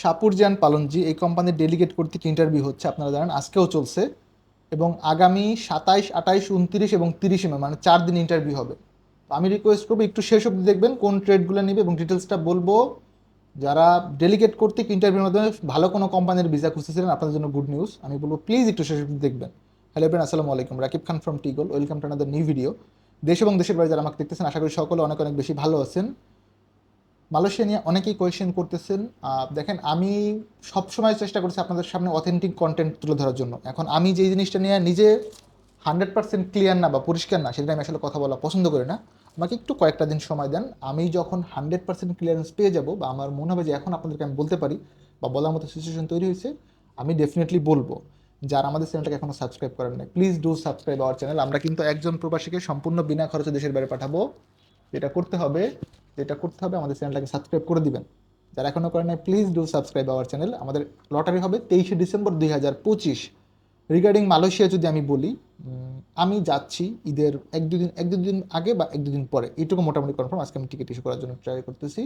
সাপুরজান পালনজি, এই কোম্পানির ডেলিগেট কর্তৃক ইন্টারভিউ হচ্ছে, আপনারা জানেন, আজকেও চলছে। এবং আগামী সাতাইশ, আঠাইশ, উনত্রিশ এবং তিরিশে মে মানে চার দিন ইন্টারভিউ হবে। তো আমি রিকোয়েস্ট করব, একটু শেষ অবধি দেখবেন, কোন ট্রেডগুলো নেবে এবং ডিটেলসটা বলব। যারা ডেলিগেট কর্তৃক ইন্টারভিউর মাধ্যমে ভালো কোনো কোম্পানির ভিসা খুঁজতেছিলেন, আপনাদের জন্য গুড নিউজ আমি বলব প্লিজ একটু শেষ অবধি দেখবেন। হ্যালো ফ্রেন্ড আসসালামু আলাইকুম। Rakib Khan from টিগল welcome to another new video দেশ এবং দেশের বাইরে যারা আমাকে দেখতেছেন, আশা করি সকলে অনেক অনেক বেশি ভালো আছেন। মালয়েশিয়া নিয়ে অনেকেই কোয়েশ্চেন করতেছেন। দেখেন, আমি সবসময় চেষ্টা করছি আপনাদের সামনে অথেন্টিক কন্টেন্ট তুলে ধরার জন্য। এখন আমি যেই জিনিসটা নিয়ে নিজে হান্ড্রেড পার্সেন্ট ক্লিয়ার না বা পরিষ্কার না, সেটা আমি আসলে কথা বলা পছন্দ করি না। আমাকে একটু কয়েকটা দিন সময় দেন। আমি যখন হান্ড্রেড পার্সেন্ট ক্লিয়ারেন্স পেয়ে যাব বা আমার মনে হবে যে এখন আপনাদেরকে আমি বলতে পারি বা বলার মতো সিচুয়েশন তৈরি হয়েছে, আমি ডেফিনেটলি বলব। যারা আমাদের চ্যানেলটাকে এখনও সাবস্ক্রাইব করেন নাই please do subscribe our channel আমরা কিন্তু একজন প্রবাসীকে সম্পূর্ণ বিনা খরচে দেশের বাইরে পাঠাবো। যেটা করতে হবে, যেটা করতে হবে, আমাদের চ্যানেলটাকে সাবস্ক্রাইব করে দিবেন। যারা এখনও করেন নাই please do subscribe our channel আমাদের লটারি হবে তেইশে ডিসেম্বর দুই হাজার পঁচিশ। রিগার্ডিং মালয়েশিয়া যদি আমি বলি আমি যাচ্ছি ঈদের এক দুদিন এক দুদিন আগে বা এক দুদিন পরে। এইটুকু মোটামুটি কনফার্ম আজকে আমি টিকিট ইস্যু করার জন্য ট্রাই করতেছি।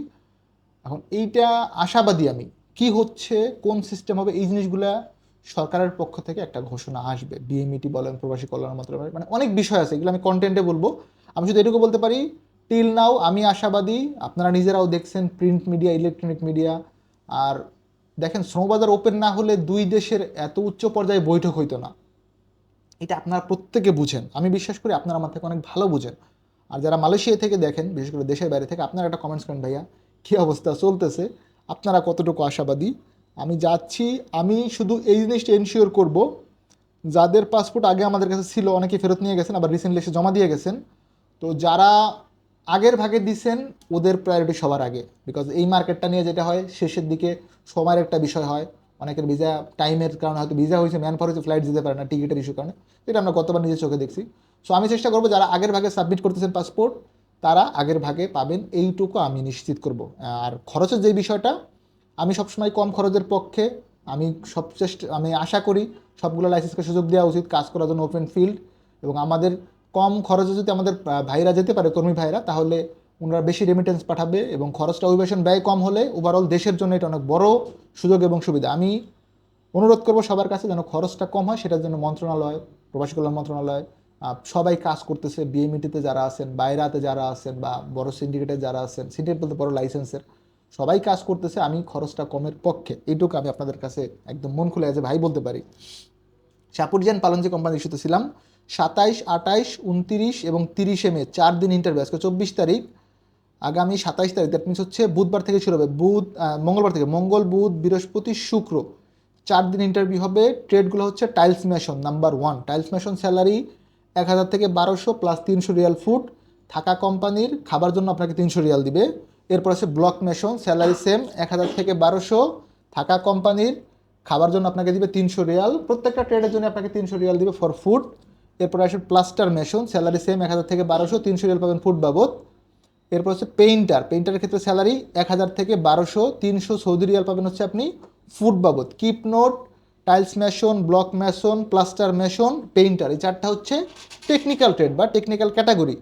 এখন এইটা আশাবাদী আমি। কি হচ্ছে, কোন সিস্টেম হবে, এই জিনিসগুলা সরকারের পক্ষ থেকে একটা ঘোষণা আসবে। বিএমইটি বলেন, প্রবাসী কল্যাণ মন্ত্রণালয় মানে অনেক বিষয় আছে, এগুলো আমি কন্টেন্টে বলব। আমি শুধু এটুকু বলতে পারি টিল নাও আমি আশাবাদী, আপনারা নিজেরাও দেখছেন প্রিন্ট মিডিয়া ইলেকট্রনিক মিডিয়া আর দেখেন শ্রমবাজার ওপেন না হলে দুই দেশের এত উচ্চ পর্যায়ে বৈঠক হইতো না। এটা আপনারা প্রত্যেকে বুঝেন। আমি বিশ্বাস করি আপনারা আমার থেকে অনেক ভালো বুঝেন। আর যারা মালয়েশিয়া থেকে দেখেন, বিশেষ করে দেশের বাইরে থেকে, আপনারা একটা কমেন্টস করেন, ভাইয়া, কী অবস্থা চলতেছে? আপনারা কতটুকু আশাবাদী? আমি যাচ্ছি, আমি শুধু এই জিনিসটা এনশিওর করব, যাদের পাসপোর্ট আগে আমাদের কাছে ছিল, অনেকে ফেরত নিয়ে গেছেন, আবার রিসেন্টলি এসে জমা দিয়ে গেছেন। তো যারা আগের ভাগে দিছেন, ওদের প্রায়োরিটি সবার আগে। বিকজ এই মার্কেটটা নিয়ে যেটা হয়, শেষের দিকে সময়ের একটা বিষয় হয়। অনেকের ভিসা টাইমের কারণে হয়তো ভিসা হয়েছে ম্যান ফর হয়েছে ফ্লাইট দিতে পারে না টিকিটের ইস্যু কারণে। যেটা আমরা গতবার নিজের চোখে দেখছি। সো আমি চেষ্টা করব, যারা আগের ভাগে সাবমিট করতেছেন পাসপোর্ট তারা আগের ভাগে পাবেন, এইটুকু আমি নিশ্চিত করব। আর খরচের যে বিষয়টা, আমি সবসময় কম খরচের পক্ষে, আমি সব চেষ্টা আমি আশা করি সবগুলো লাইসেন্সকে সুযোগ দেওয়া উচিত, কাজ করার জন্য ওপেন ফিল্ড এবং আমাদের কম খরচে যদি আমাদের ভাইরা যেতে পারে, কর্মী ভাইরা, তাহলে ওনারা বেশি রেমিটেন্স পাঠাবে এবং খরচটা অভিবাসন ব্যয় কম হলে ওভারঅল দেশের জন্য এটা অনেক বড় সুযোগ এবং সুবিধা। আমি অনুরোধ করব সবার কাছে যেন খরচটা কম হয়, সেটার জন্য মন্ত্রণালয়, প্রবাসী কল্যাণ মন্ত্রণালয় সবাই কাজ করতেছে বিএমইটিতে যারা আছেন, বাইরাতে যারা আছেন বা বড় সিন্ডিকেটে যারা আছেন সিন্ডিকেট বলতে বড় লাইসেন্সের সবাই কাজ করতেছে, আমি খরচটা কমের পক্ষে, এইটুকু আমি আপনাদের কাছে একদম মন খুলে আছে ভাই বলতে পারি। সাপুরজান পালন যে কোম্পানি ছিলাম সাতাইশ আটাইশ উনতিরিশ এবং তিরিশে মে, চার দিন ইন্টারভিউ আজকে চব্বিশ তারিখ। আগামী সাতাইশ তারিখ দ্যাট মিনস হচ্ছে বুধবার থেকে শুরু হবে। বুধ মঙ্গলবার থেকে, মঙ্গল, বুধ, বৃহস্পতি, শুক্র। চার দিন ইন্টারভিউ হবে। ট্রেডগুলো হচ্ছে tiles mason number one tiles mason salary এক হাজার থেকে বারোশো প্লাস তিনশো রিয়াল ফুড থাকা কোম্পানির খাবার জন্য আপনাকে তিনশো রিয়াল দিবে। এরপর আছে ব্লক মেশন স্যালারি সেম এক হাজার থেকে বারোশো। থাকা কোম্পানির খাবার জন্য আপনাকে দিবে তিনশো রিয়াল প্রত্যেকটা ট্রেডের জন্য আপনাকে তিনশো রিয়াল দিবে ফর ফুড এরপর আসে প্লাস্টার মেশন স্যালারি সেম এক হাজার থেকে বারোশো, তিনশো রিয়াল পাবেন ফুড বাবদ। এরপর হচ্ছে পেইন্টার পেইন্টারের ক্ষেত্রে স্যালারি এক হাজার থেকে বারোশো, তিনশো সৌদি রিয়াল পাবেন হচ্ছে আপনি ফুড বাবদ। Keep note tiles mason block mason plaster mason painter এই চারটা হচ্ছে টেকনিক্যাল ট্রেড বা টেকনিক্যাল ক্যাটাগরি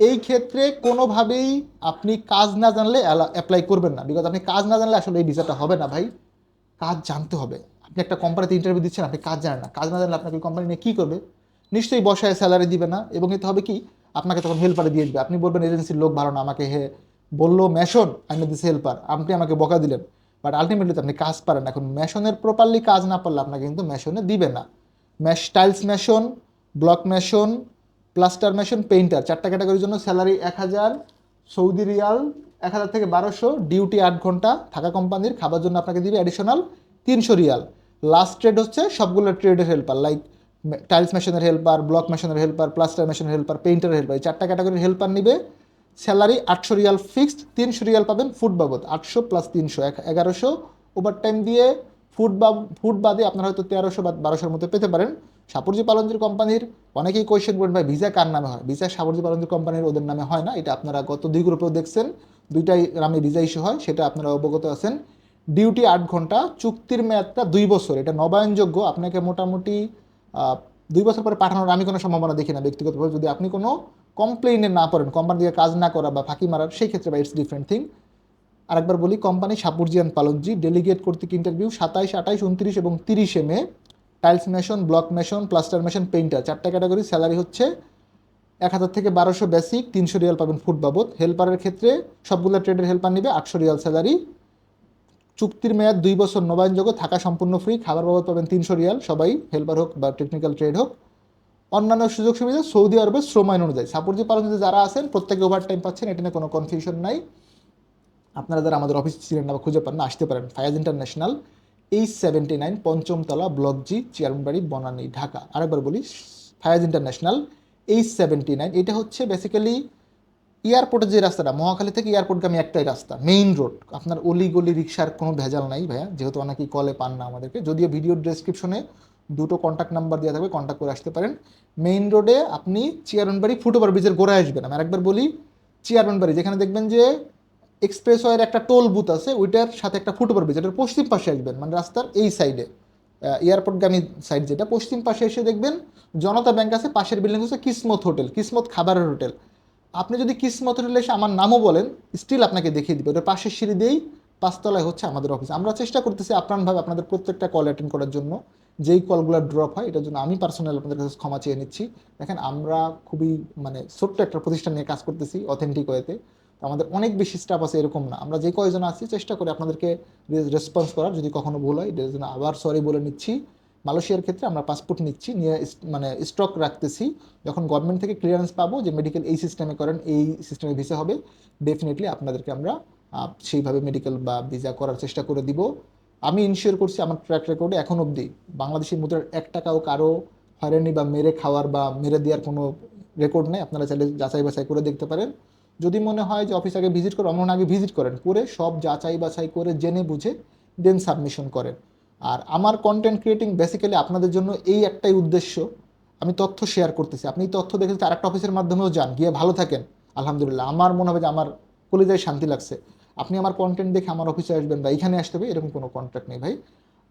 এই ক্ষেত্রে কোনোভাবেই আপনি কাজ না জানলে অ্যাপ্লাই করবেন না। বিকজ আপনি কাজ না জানলে আসলে এই ভিসাটা হবে না ভাই। কাজ জানতে হবে। আপনি একটা কোম্পানিতে ইন্টারভিউ দিচ্ছেন, আপনি কাজ জানেন না। কাজ না জানলে আপনাকে কোম্পানি নিয়ে কী করবে? নিশ্চয়ই বসায় স্যালারি দিবে না এবং এতে হবে কি? আপনাকে তখন হেল্পারে দিয়ে দিবে। আপনি বলবেন এজেন্সির লোক ভালো না, আমাকে হে বলল মেশন আমি দিস হেল্পার আপনি আমাকে বকা দিলেন। বাট আলটিমেটলি আপনি কাজ পারেন। এখন মেশনের প্রপারলি কাজ না পারলে আপনাকে কিন্তু মেশনে দিবে না। Mash tiles mason block mason plaster mason painter চারটা ক্যাটাগরির জন্য স্যালারি এক হাজার, সৌদি রিয়াল এক হাজার থেকে বারোশো ডিউটি আট ঘণ্টা থাকা কোম্পানির খাবার জন্য আপনাকে দিবে অ্যাডিশনাল তিনশো রিয়াল। লাস্ট ট্রেড হচ্ছে সবগুলো ট্রেডের হেল্পার লাইক টাইলস মেশিনের হেল্পার ব্লক মেশিনের হেল্পার প্লাস্টার মেশিনের হেল্পার পেইন্টারের হেল্পার এই চারটা ক্যাটাগরির হেল্পার নিবে। স্যালারি আটশো রিয়াল ফিক্সড তিনশো রিয়াল পাবেন ফুড বাবদ, আটশো প্লাস তিনশো এগারোশো। ওভার টাইম দিয়ে ফুড বা ফুড বাদে আপনারা হয়তো তেরোশো বা বারোশোর মধ্যে পেতে পারেন। সাপুরজি পালনজির কোম্পানির, অনেকেই কোয়েশ্চেন করেন, ভাই ভিসা কার নামে হয়? ভিসা সাপুরজি পালনজির কোম্পানির ওদের নামে হয় না, এটা আপনারা গত দুই গ্রুপেও দেখছেন। দুইটাই নামে ভিসা ইস্যু হয়, সেটা আপনারা অবগত আছেন। ডিউটি আট ঘণ্টা, চুক্তির মেয়াদটা দুই বছর, এটা নবায়নযোগ্য। আপনাকে মোটামুটি দুই বছর পরে পাঠানোর আমি কোনো সম্ভাবনা দেখি না ব্যক্তিগতভাবে। যদি আপনি কোনো কমপ্লেইনে না করেন কোম্পানি থেকে কাজ না করা বা ফাঁকি মারার, সেই ক্ষেত্রে বা ইটস ডিফারেন্ট থিং আরেকবার বলি company Shapoorji and Pallonji delegate কর্তৃক ইন্টারভিউ সাতাইশ, আঠাইশ, উনত্রিশ এবং তিরিশে May. Tiles mason block mason plaster mason painter চারটা ক্যাটাগরি স্যালারি হচ্ছে এক হাজার থেকে বারোশো বেসিক তিনশো রিয়াল পাবেন ফুট বাবদ। হেল্পারের ক্ষেত্রে সবগুলো ট্রেডের হেল্পার নেবে, আটশো রিয়াল স্যালারি চুক্তির মেয়াদ দুই বছর নবায়নযোগ্য থাকা সম্পূর্ণ ফ্রি খাবার বাবদ পাবেন তিনশো রিয়াল, সবাই হেল্পার হোক বা টেকনিক্যাল ট্রেড হোক। অন্যান্য সুযোগ সুবিধা, সৌদি আরবের শ্রম আইন অনুযায়ী। সাপোর্ট যে পালন যারা আছেন, প্রত্যেকে ওভার টাইম পাচ্ছেন, এটা নিয়ে কোনো কনফিউশন নাই। আপনারা যারা আমাদের অফিস ছিলেন না বা খুঁজে পান না, আসতে পারেন। Fayaz international H seventy nine পঞ্চমতলা, block G চেয়ারম্যানবাড়ি বনানী, ঢাকা। আরেকবার বলি Fayaz international H seventy nine এটা হচ্ছে বেসিক্যালি এয়ারপোর্টের যে রাস্তাটা, মহাখালী থেকে এয়ারপোর্টগামী একটাই রাস্তা মেইন রোড আপনার অলি গলি রিক্সার কোনো ভেজাল নাই ভাইয়া, যেহেতু অনেকেই কলে পান না আমাদেরকে। যদিও ভিডিও ডেসক্রিপশনে দুটো কন্ট্যাক্ট নাম্বার দেওয়া থাকবে কন্ট্যাক্ট করে আসতে পারেন। মেইন রোডে আপনি চেয়ারম্যানবাড়ি ফুটওভার ব্রিজের গোড়ায় আসবেন। আমি আরেকবার বলি চেয়ারম্যানবাড়ি যেখানে দেখবেন যে এক্সপ্রেস ওয়ের একটা টোল বুথ আছে, ওইটার সাথে একটা ফুটওভার ব্রিজ এটার পশ্চিম পাশে আসবেন মানে রাস্তার এই সাইডে এয়ারপোর্টগামী সাইড যেটা, পশ্চিম পাশে এসে দেখবেন জনতা ব্যাংক আছে, পাশের বিল্ডিং হচ্ছে কিসমত হোটেল কিসমত খাবারের হোটেল আপনি যদি কিসমত হোটেলে এসে আমার নামও বলেন স্টিল আপনাকে দেখিয়ে দিবে। ওটার পাশের সিঁড়ি দিয়েই পাঁচতলায় হচ্ছে আমাদের অফিস আমরা চেষ্টা করতেছি আপ্রাণভাবে আপনাদের প্রত্যেকটা কল অ্যাটেন্ড করার জন্য। যেই কলগুলো ড্রপ হয়, এটার জন্য আমি পার্সোনাল আপনাদের কাছে ক্ষমা চেয়ে নিচ্ছি। দেখেন, আমরা খুবই মানে ছোট্ট একটা প্রতিষ্ঠান নিয়ে কাজ করতেছি অথেন্টিক ওয়েতে আমাদের অনেক বেশি স্টাফ আছে এরকম না। আমরা যে কয়জন আছি, চেষ্টা করি আপনাদেরকে রেসপন্স করার। যদি কখনো ভুল হয়, এটার জন্য আবার সরি বলে নিচ্ছি। মালয়েশিয়ার ক্ষেত্রে আমরা পাসপোর্ট নিচ্ছি, নিয়ে মানে স্টক রাখতেছি। যখন গভর্নমেন্ট থেকে ক্লিয়ারেন্স পাবো যে মেডিকেল এই সিস্টেমে করেন, এই সিস্টেমে ভিসা হবে ডেফিনেটলি আপনাদেরকে আমরা সেইভাবে মেডিকেল বা ভিসা করার চেষ্টা করে দিব। আমি ইনশিওর করছি আমার ট্র্যাক রেকর্ডে এখন অবধি বাংলাদেশি মুদ্রার এক টাকাও কারও হয়রানি বা মেরে খাওয়ার বা মেরে দেওয়ার কোনো রেকর্ড নেই। আপনারা চাইলে যাচাই বাছাই করে দেখতে পারেন। যদি মনে হয় যে অফিস আগে ভিজিট করে অন্য আগে ভিজিট করেন, করে সব যাচাই বাছাই করে জেনে বুঝে দেন সাবমিশন করেন। আর আমার কন্টেন্ট ক্রিয়েটিং বেসিক্যালি আপনাদের জন্য এই একটাই উদ্দেশ্য। আমি তথ্য শেয়ার করতেছি। আপনি তথ্য দেখে যদি আরেকটা অফিসের মাধ্যমেও যান, গিয়ে ভালো থাকেন, আলহামদুলিল্লাহ। আমার মনে হবে যে আমার কলিজায় শান্তি লাগছে। আপনি আমার কন্টেন্ট দেখে আমার অফিসে আসবেন বা এখানে আসতে হবে, এরকম কোনো কন্ট্যাক্ট নেই ভাই।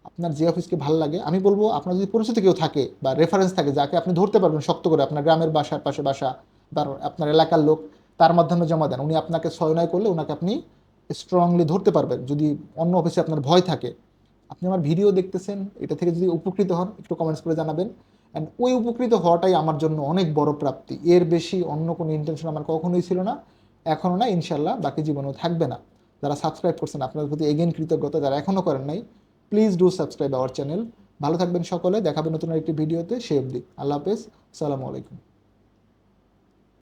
আপনার যে অফিসকে ভালো লাগে, আমি বলব আপনার যদি পরিচিত কেউ থাকে বা রেফারেন্স থাকে, যাকে আপনি ধরতে পারবেন শক্ত করে, আপনার গ্রামের বাসার পাশে বাসা বা আপনার এলাকার লোক, তার মাধ্যমে জমা দেন। উনি আপনাকে সয়নয় করলে ওনাকে আপনি স্ট্রংলি ধরতে পারবেন। যদি অন্য অফিসে আপনার ভয় থাকে আপনি আমার ভিডিও দেখতেছেন, এটা থেকে যদি উপকৃত হন, একটু কমেন্টস করে জানাবেন। অ্যান্ড ওই উপকৃত হওয়াটাই আমার জন্য অনেক বড় প্রাপ্তি। এর বেশি অন্য কোনো ইন্টেনশন আমার কখনোই ছিল না। এখনও না ইনশাল্লাহ বাকি জীবনেও থাকবে না। যারা সাবস্ক্রাইব করছেন, আপনাদের প্রতি এগেন কৃতজ্ঞতা, যারা এখনও করেন নাই please do subscribe our channel ভালো থাকবেন সকলে দেখাবেন নতুন একটি ভিডিওতে সে অবধি। আল্লাহ হাফেজ, আসসালামু আলাইকুম।